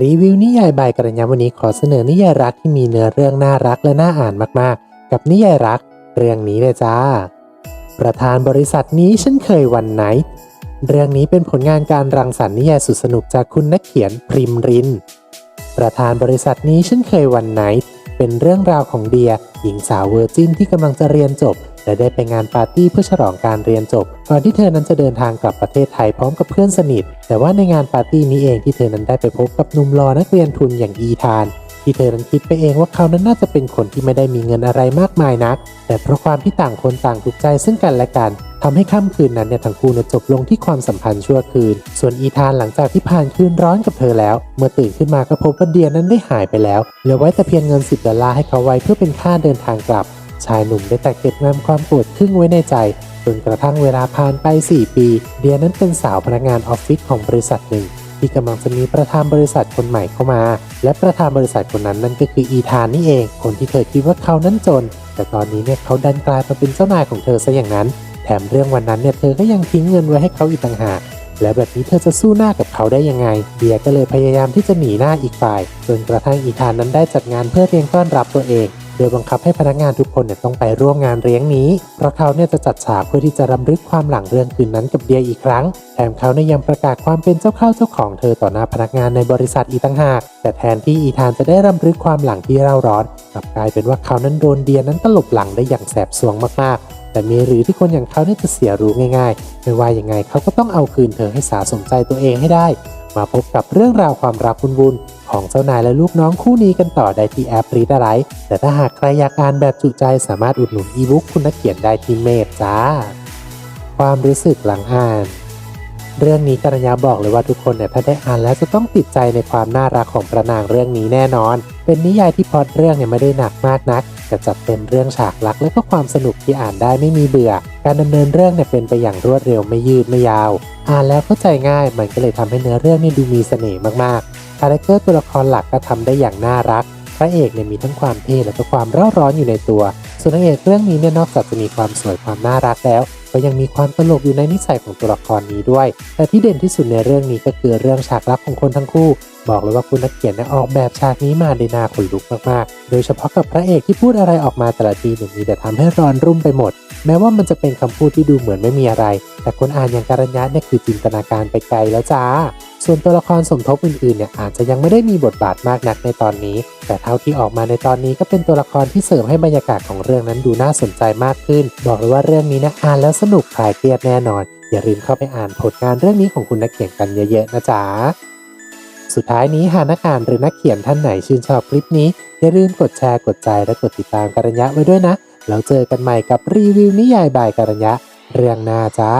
รีวิวนิยายใบกระยาวันนี้ขอเสนอนิยายรักที่มีเนื้อเรื่องน่ารักและน่าอ่านมากๆ กับนิยายรักเรื่องนี้เลยจ้า ประธานบริษัทนี้ฉันเคยวันไหน เรื่องนี้เป็นผลงานการรังสรรค์นิยายสุดสนุกจากคุณนักเขียนพริมริน ประธานบริษัทนี้ฉันเคยวันไหน เป็นเรื่องราวของเดีย หญิงสาวเวอร์จินที่กำลังจะเรียนจบ และได้ไปงานปาร์ตี้เพื่อฉลองการเรียนจบ ก่อนที่เธอนั้นจะเดินทางกลับประเทศไทยพร้อมกับเพื่อนสนิท แต่ว่าในงานปาร์ตี้นี้เองที่เธอนั้นได้ไปพบกับหนุ่มรอนักเรียนทุนอย่างอีธาน ที่เธอนั้นคิดไปเองว่าเขานั้นน่าจะเป็นคนที่ไม่ได้มีเงินอะไรมากมายนัก แต่เพราะความที่ต่างคนต่างถูกใจซึ่งกันและกันทำให้ค่ำคืนนั้นเนี่ยทั้งคู่เนี่ยจบลงที่ความสัมพันธ์ชั่วคืน ส่วนอีธานหลังจากที่ผ่านคืนร้อนกับเธอแล้ว เมื่อตื่นขึ้นมาก็พบว่าเดียนั้นได้หายไปแล้วเหลือไว้แต่เพียงเงิน 10ดอลลาร์ให้เขาไว้เพื่อเป็นค่าเดินทางกลับ ชายหนุ่มได้แต่เก็บงำความปวดครึ่งไว้ในใจจนกระทั่งเวลาผ่านไป 4 ปี เดียนั้นเป็นสาวพนักงานออฟฟิศของบริษัทหนึ่ง ที่กำลังจะมีประธานบริษัทคนใหม่เข้ามา และประธานบริษัทคนนั้นนั่นก็คืออีธานนี่เอง คนที่เคยคิดว่าเขานั้นจน แต่ตอนนี้เนี่ยเขาดันกลายมาเป็นเจ้านายของเธอซะอย่างนั้น แถมเรื่องวันนั้นเนี่ยเธอก็ยังทิ้งเงินไว้ให้เขาอีกต่างหากแล้วแบบนี้เธอจะสู้หน้ากับเขาได้ยังไงเดียก็เลยพยายามที่จะหนีหน้าอีกฝ่าย จนกระทั่งอีธานนั้นได้จัดงานเพื่อเลี้ยงต้อนรับตัวเอง โดยบังคับให้พนักงานทุกคนเนี่ยต้องไปร่วมงานเลี้ยงนี้ เพราะเขาเนี่ยจะจัดฉากเพื่อที่จะรำลึกความหลังเรื่องคืนนั้นกับเดียอีกครั้ง แถมเขาเนี่ยยังประกาศความเป็นเจ้าเข้าเจ้าของเธอต่อหน้าพนักงานในบริษัทอีต่างหาก แต่แทนที่อีธานจะได้รำลึกความหลังที่เร่าร้อนกลับกลายเป็นว่าเขานั้นโดนเดียนั้นตลบหลังได้อย่างแสบสวงมากๆแต่มีหรือที่คนอย่างเขาเนี่ยจะเสียรู้ง่ายๆ ไม่ว่ายังไงเขาก็ต้องเอาคืนเธอให้สาสมใจตัวเองให้ได้ มาพบกับเรื่องราวความรักวุ่นๆของเจ้านายและลูกน้องคู่นี้กันต่อได้ที่แอปรีดอะไร แต่ถ้าหากใครอยากอ่านแบบจุใจสามารถอุดหนุนอีบุ๊กคุณนักเขียนได้ที่เมพจ้า ความรู้สึกหลังอ่าน เรื่องนี้กัญญาบอกเลยว่าทุกคนเนี่ยถ้าได้อ่านแล้วจะต้องติดใจในความน่ารักของประนางเรื่องนี้แน่นอน เป็นนิยายที่พอดเรื่องเนี่ยไม่ได้หนักมากนักแต่จัดเต็มเรื่องฉากลักและก็ความสนุกที่อ่านได้ไม่มีเบื่อ การดำเนินเรื่องเนี่ยเป็นไปอย่างรวดเร็วไม่ยืดไม่ยาว อ่านแล้วเข้าใจง่าย มันก็เลยทำให้เนื้อเรื่องนี่ดูมีเสน่ห์มากๆคาแรคเตอร์ตัวละครหลักก็ทำได้อย่างน่ารัก พระเอกเนี่ยมีทั้งความเท่และก็ความเร่าร้อนอยู่ในตัว ส่วนนางเอกเรื่องนี้เนี่ยนอกจากจะมีความสวยความน่ารักแล้ว ก็ยังมีความตลกอยู่ในนิสัยของตัวละครนี้ด้วย แต่ที่เด่นที่สุดในเรื่องนี้ก็คือเรื่องฉากรักของคนทั้งคู่ บอกเลยว่าคุณนักเขียนเนี่ยออกแบบฉากนี้มาได้น่าขนลุกมากๆ โดยเฉพาะกับพระเอกที่พูดอะไรออกมาแต่ละทีเนี่ยมีแต่ทำให้ร้อนรุ่มไปหมด แม้ว่ามันจะเป็นคำพูดที่ดูเหมือนไม่มีอะไร แต่คนอ่านอย่างการัญญาเนี่ยคือจินตนาการไปไกลแล้วจ้า ส่วนตัวละครสมทบอื่นๆเนี่ยอาจจะยังไม่ได้มีบทบาทมากนักในตอนนี้ แต่เท่าที่ออกมาในตอนนี้ก็เป็นตัวละครที่เสริมให้บรรยากาศของเรื่องนั้นดูน่าสนใจมากขึ้น บอกเลยว่าเรื่องนี้นะอ่านแล้วสนุกคลายเครียดแน่นอน อย่าลืมเข้าไปอ่านผลงานเรื่องนี้ของคุณนักเขียนกันเยอะๆนะจ๊ะสุดท้ายนี้หากนักอ่านหรือนักเขียนท่านไหนชื่นชอบคลิปนี้อย่าลืมกดแชร์กดใจและกดติดตามกัญญะไว้ด้วยนะแล้วเจอกันใหม่กับรีวิวนิยายบายกัญญะเรื่องหน้าจ้า